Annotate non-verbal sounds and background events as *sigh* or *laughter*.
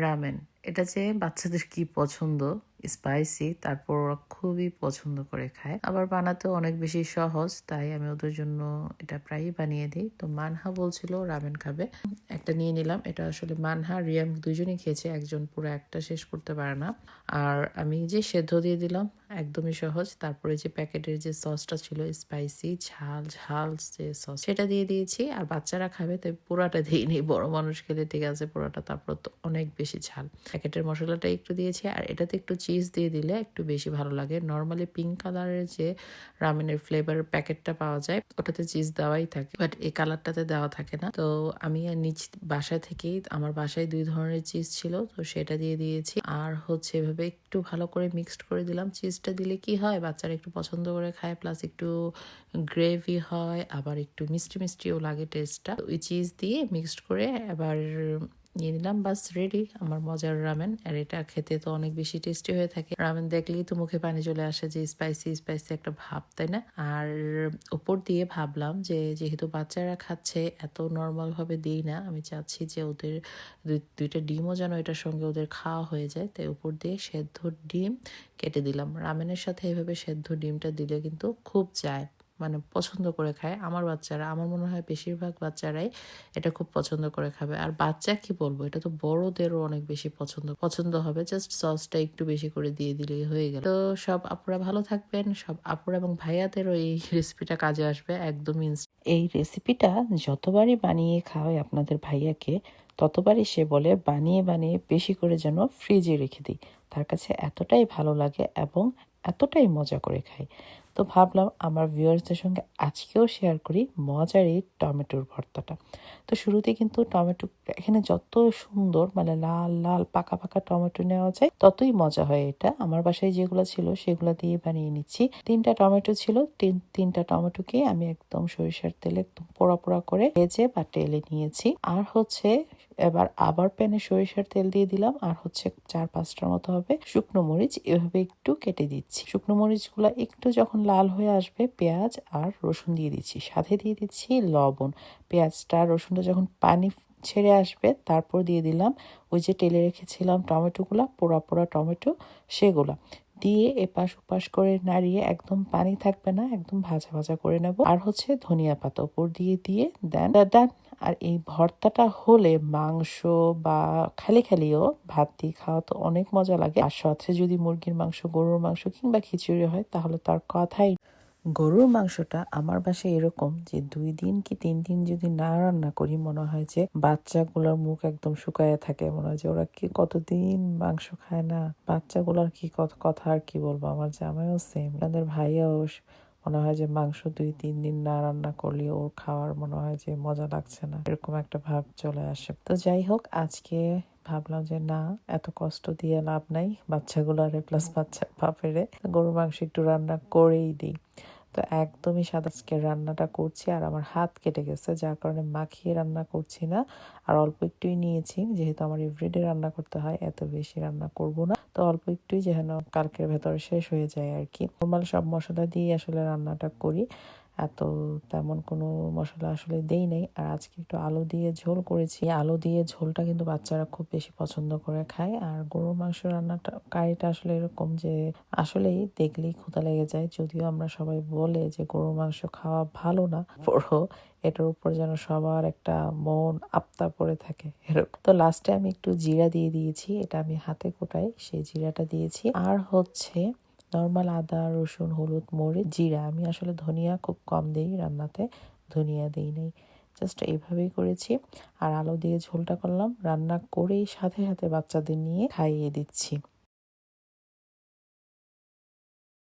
Ramen এটা যে বাচ্চাদের কি পছন্দ? স্পাইসি তারপর ওরা খুবই পছন্দ করে খায়। আবার বানাতেও অনেক বেশি সহজ, তাই আমি ওদের জন্য এটা প্রায়ই বানিয়ে দিই। তো মানহা বলছিল, রামেন খাবে। একটা নিয়ে নিলাম। এটা আসলে মানহা, রিয়াম দুজনেই খেয়েছে, একজন পুরো একটা শেষ করতে পারে না। আর আমি যে সেদ্ধ দিয়ে দিলাম, একদমই সহজ। তারপরে যে প্যাকেটের যে সসটা ছিল স্পাইসি ঝাল ঝাল যে সস, সেটা দিয়ে দিয়েছি। আর বাচ্চারা খাবে, তাই পুরাটা দিইনি বড় মানুষ খেলে ঠিক আছে পুরাটা তারপর তো অনেক বেশি ঝাল। প্যাকেটের মশলাটা একটু দিয়েছি, আর এটাতে একটু চিজ দিয়ে দিলে একটু বেশি ভালো লাগে। নর্মালি পিঙ্ক কালারের যে রামেনের ফ্লেভার প্যাকেটটা পাওয়া যায়, ওটাতে চিজ দেওয়াই থাকে। বাট এই কালারটাতে দেওয়া থাকে না। তো আমি নিচ বাসায় থেকেই, আমার বাসায় দুই ধরনের চিজ ছিল, তো সেটা দিয়ে দিয়েছি। আর হচ্ছে এভাবে একটু ভালো করে মিক্সড করে দিলাম। চিজটা দিলে কি হয়, বাচ্চারা একটু পছন্দ করে খায় প্লাস একটু গ্রেভি হয়, আবার একটু মিষ্টি মিষ্টিও লাগে টেস্টটা ওই চিজ দিয়ে মিক্সড করে এবার নিয়ে নিলাম, বাস রেডি আমার মজার রামেন আর এটা খেতে তো অনেক বেশি টেস্টি হয়ে থাকে। রামেন দেখলেই তো মুখে পানি চলে আসে যে স্পাইসি স্পাইসি একটা ভাব, তাই না? আর উপর দিয়ে ভাবলাম যে যেহেতু বাচ্চারা খাচ্ছে, এত নর্মাল ভাবে দিই না। আমি চাচ্ছি যে ওদের দুই- দুইটা ডিমও যেন এটার সঙ্গে ওদের খাওয়া হয়ে যায়। তাই উপর দিয়ে সেদ্ধ ডিম কেটে দিলাম। রামেনের সাথে এভাবে সেদ্ধ ডিমটা দিলে কিন্তু খুব যায়। মানে পছন্দ করে খায়। আমার বাচ্চারা, আমার মনে হয় বেশিরভাগ বাচ্চারাই এটা খুব পছন্দ করে খাবে। আর বাচ্চা কি বলব? এটা তো বড়দেরও অনেক বেশি পছন্দ পছন্দ হবে। জাস্ট সসটা একটু বেশি করে দিয়ে দিলেই হয়ে গেল। তো সব আপুরা ভালো থাকবেন, সব আপুরা এবং ভাইয়াদেরও এই *laughs* রেসিপিটা কাজে আসবে একদম এই রেসিপিটা যতবারই বানিয়ে খাওয়াই আপনাদের ভাইয়াকে, ততবারই সে বলে বানিয়ে বানিয়ে বেশি করে যেন ফ্রিজে রেখে দিই। তার কাছে এতটাই ভালো লাগে এবং এতটাই মজা করে খাই। তো ভাবলাম আমার ভিউয়ার্সদের সঙ্গে আজকেও শেয়ার করি মজার এই টমেটোর ভর্তাটা। তো শুরুতে কিন্তু টমেটো, এখানে যত সুন্দর মানে লাল লাল, পাকা পাকা টমেটো নেওয়া যায়, ততই মজা হয় এটা। আমার বাসায় যেগুলো ছিল সেগুলো দিয়ে বানিয়ে নিচ্ছি। তিনটা টমেটো ছিল, তিন, তিনটা টমেটোকে আমি একদম সরিষার তেলে একদম পোড়া পোড়া করে ভেজে বা তেলে নিয়েছি। আর হচ্ছে এবার আবার প্যানে সরিষার তেল দিয়ে দিলাম, আর হচ্ছে চার পাঁচটার মতো হবে শুকনো মরিচ। এভাবে একটু কেটে দিচ্ছি। শুকনো মরিচগুলো একটু যখন লাল হয়ে আসবে, পেঁয়াজ আর রসুন দিয়ে দিচ্ছি। সাথে দিয়ে দিচ্ছি লবণ। পেঁয়াজটা, রসুনটা যখন পানি ছেড়ে আসবে, তারপর দিয়ে দিলাম ওই যে তেলে রেখেছিলাম টমেটোগুলা, পোড়া পোড়া টমেটো, সেগুলা। দিয়ে এপাশ ওপাশ করে নাড়িয়ে একদম পানি থাকবে না, একদম ভাজা ভাজা করে নেব। আর হচ্ছে ধনিয়া পাতা উপর দিয়ে দিয়ে দেন। ডান আর এই ভর্তাটা হলে মাংস বা খালি খালিও ভাত দিয়ে খাওয়া তো অনেক মজা লাগে। আর সাথে যদি মুরগির মাংস, গরুর মাংস কিংবা খিচুড়ি হয়, তাহলে তার কথাই। গরুর মাংসটা আমার বাসায় এরকম যে দুই দিন কি তিন দিন যদি না রান্না করি, মনে হয় যে বাচ্চাগুলোর মুখ একদম শুকায় থাকে। মনে হয় যে ওরা কি কতদিন মাংস খায় না? বাচ্চাগুলোর কি কথা আর কি বলব? আমার জামাইও সেম আপনাদের ভাইয়াও মনে হয় যে মাংস দুই, তিন দিন না রান্না করলে ওর খাওয়ার মনে হয় যে মজা লাগছে না। এরকম একটা ভাব চলে আসে। তো যাই হোক, আজকে ভাবলাম যে না, এত কষ্ট দিয়ে লাভ নাই বাচ্চাগুলারে প্লাস বাচ্চা বাপেরে। গরু মাংস একটু রান্না করেই দিই। তো একদমই সাদা আজকে রান্নাটা করছি আর আমার হাত কেটে গেছে, যার কারণে মাখিয়ে রান্না করছি না। আর অল্প একটুই নিয়েছি, যেহেতু আমার এভরিডে রান্না করতে হয়, এত বেশি রান্না করব না। তো অল্প একটুই যেন কালকের ভেতরে শেষ হয়ে যায় আর কি। নর্মাল সব মশলা দিয়ে আসলে রান্নাটা করি। এত তেমন কোনো মশলা আসলে দেই নাই। আর আজকে একটু আলু দিয়ে ঝোল করেছি। আলু দিয়ে ঝোলটা কিন্তু বাচ্চারা খুব বেশি পছন্দ করে খায়। আর গরুর মাংস রান্নাটা, কারিটা আসলে এরকম যে আসলেই দেখলেই ক্ষুধা লেগে যায়। যদিও আমরা সবাই বলে যে গরুর মাংস খাওয়া ভালো না, পরও এটার উপর যেন সবার একটা মন আপতা পড়ে থাকে। এরকম। তো লাস্টে আমি একটু জিরা দিয়ে দিয়েছি। এটা আমি হাতে কোটাই। সেই জিরাটা দিয়েছি। আর হচ্ছে নর্মাল আদা, রসুন, হলুদ, মরিচ, জিরা। আমি আসলে ধনিয়া খুব কম দিই রান্নাতে, ধনিয়া দিই নাই। জাস্ট এইভাবেই করেছি। আর আলু দিয়ে ঝোলটা করলাম। রান্না করেই সাথে সাথে বাচ্চাদের নিয়ে খাইয়ে দিচ্ছি।